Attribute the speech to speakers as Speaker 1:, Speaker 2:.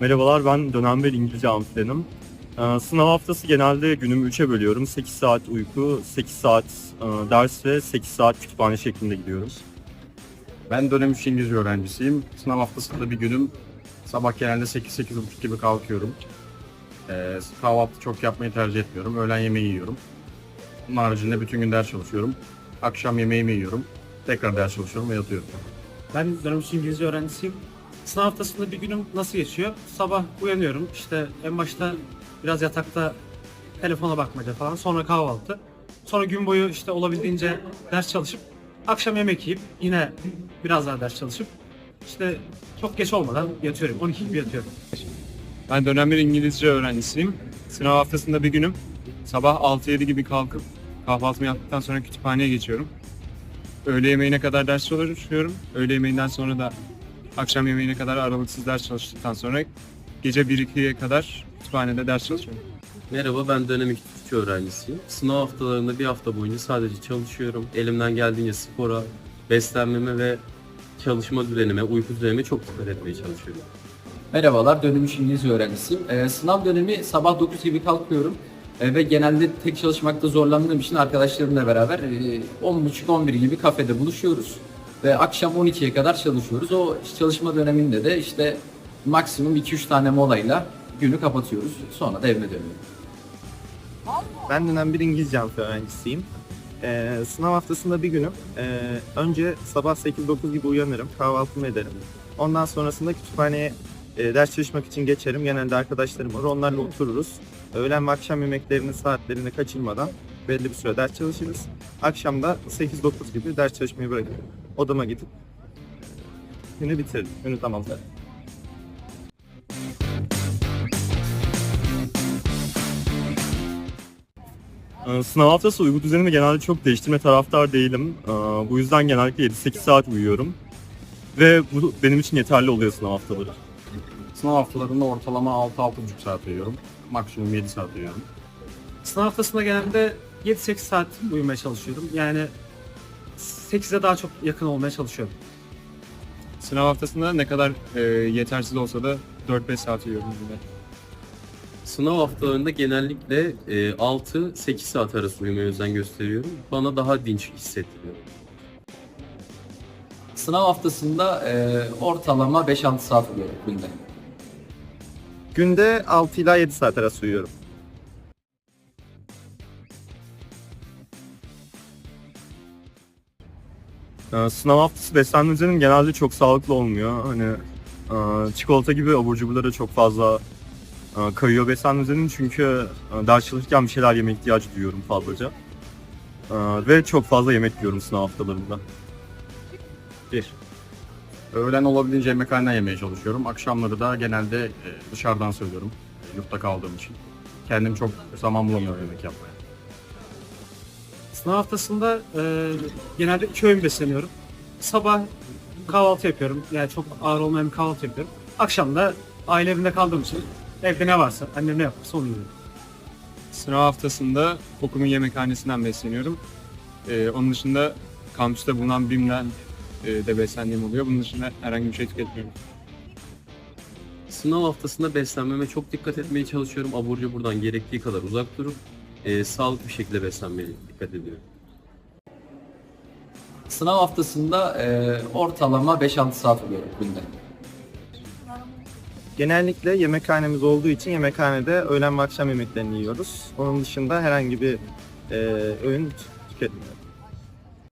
Speaker 1: Merhabalar ben dönem 1 İngilizce amfilenim. Ee, Sınav haftası genelde günümü 3'e bölüyorum. 8 saat uyku, 8 saat e, ders ve 8 saat kütüphane şeklinde gidiyorum.
Speaker 2: Ben dönem 3 İngilizce öğrencisiyim. Sınav haftasında bir günüm sabah genelde 8-8.30 gibi kalkıyorum. Ee, kahvaltı çok yapmayı tercih etmiyorum. Öğlen yemeği yiyorum. Bunun haricinde bütün gün ders çalışıyorum. Akşam yemeğimi yiyorum. Tekrar ders çalışıyorum ve yatıyorum.
Speaker 3: Ben dönem üçü İngilizce öğrencisiyim. Sınav haftasında bir günüm nasıl geçiyor? Sabah uyanıyorum. İşte en başta biraz yatakta telefona bakmaca falan. Sonra kahvaltı. Sonra gün boyu işte olabildiğince ders çalışıp akşam yemek yiyip yine biraz daha ders çalışıp işte çok geç olmadan yatıyorum. 12 gibi yatıyorum.
Speaker 4: Ben dönem bir İngilizce öğrencisiyim. Sınav haftasında bir günüm. Sabah 6-7 gibi kalkıp kahvaltımı yaptıktan sonra kütüphaneye geçiyorum. Öğle yemeğine kadar ders çalışıyorum. Öğle yemeğinden sonra da akşam yemeğine kadar aralıksız ders çalıştıktan sonra gece 1-2'ye kadar kütüphanede ders çalışıyorum.
Speaker 5: Merhaba ben dönem 2 Türkçe öğrencisiyim. Sınav haftalarında bir hafta boyunca sadece çalışıyorum. Elimden geldiğince spora, beslenmeme ve çalışma düzenime, uyku düzenime çok dikkat etmeye çalışıyorum.
Speaker 6: Merhabalar, dönem 3 İngilizce öğrencisiyim. Ee, sınav dönemi sabah 9 gibi kalkıyorum. Ee, ve genelde tek çalışmakta zorlandığım için arkadaşlarımla beraber e, 10.30-11 gibi kafede buluşuyoruz. Ve akşam 12'ye kadar çalışıyoruz. O çalışma döneminde de işte maksimum 2-3 tane molayla günü kapatıyoruz. Sonra da evime dönüyorum.
Speaker 7: Ben dönem bir İngilizce öğrencisiyim. Ee, sınav haftasında bir günüm. Ee, önce sabah 8-9 gibi uyanırım, kahvaltımı ederim. Ondan sonrasında kütüphaneye e, ders çalışmak için geçerim. Genelde arkadaşlarım var, onlarla otururuz. Öğlen ve akşam yemeklerinin saatlerini kaçırmadan belli bir süre ders çalışırız. Akşam da 8-9 gibi ders çalışmayı bırakıp odama gidip e, günü bitiririm, günü tamamlarım.
Speaker 1: Ee, Sınav haftası uyku düzenimi genelde çok değiştirme taraftar değilim. Ee, Bu yüzden genellikle 7-8 saat uyuyorum. Ve bu benim için yeterli oluyor sınav haftaları.
Speaker 2: Sınav haftalarında ortalama 6-6.5 saat uyuyorum. Maksimum 7 saat uyuyorum.
Speaker 3: Sınav haftasında genelde 7-8 saat uyumaya çalışıyorum. Yani 8'e daha çok yakın olmaya çalışıyorum.
Speaker 4: Sınav haftasında ne kadar e, yetersiz olsa da 4-5 saat uyuyorum yine.
Speaker 5: Sınav haftalarında genellikle e, 6-8 saat arası uyumaya özen gösteriyorum. Bana daha dinç hissettiriyor.
Speaker 6: Sınav haftasında e, ortalama 5-6 saat uyuyorum günde.
Speaker 7: Günde 6 ila 7 saat arası uyuyorum.
Speaker 1: Sınav haftası beslenme düzenim genelde çok sağlıklı olmuyor. Hani e, çikolata gibi abur cuburlara çok fazla e, kayıyor beslenme düzenim çünkü e, ders çalışırken bir şeyler yeme ihtiyacı duyuyorum fazlaca. Ve çok fazla yemek yiyorum sınav haftalarında. Bir.
Speaker 2: Öğlen olabildiğince yemekhaneden yemeye çalışıyorum. Akşamları da genelde dışarıdan söylüyorum. Yurtta kaldığım için. Kendim çok zaman bulamıyorum yemek yapmaya.
Speaker 3: Sınav haftasında e, genelde iki öğün besleniyorum. Sabah kahvaltı yapıyorum. Yani çok ağır olmayan bir kahvaltı yapıyorum. Akşam da aile evinde kaldığım için evde ne varsa, annem ne yaparsa onu yiyorum.
Speaker 4: Sınav haftasında okulumun yemekhanesinden besleniyorum. E, onun dışında kampüste bulunan BİM'den e, de beslendiğim oluyor. Bunun dışında herhangi bir şey tüketmiyorum.
Speaker 5: Sınav haftasında beslenmeme çok dikkat etmeye çalışıyorum. Abur cuburdan gerektiği kadar uzak durup e, sağlıklı bir şekilde beslenmeye dikkat ediyorum.
Speaker 6: Sınav haftasında e, ortalama 5-6 saat uyuyorum günde.
Speaker 7: Genellikle yemekhanemiz olduğu için yemekhanede öğlen ve akşam yemeklerini yiyoruz. Onun dışında herhangi bir e, öğün tüketmiyoruz.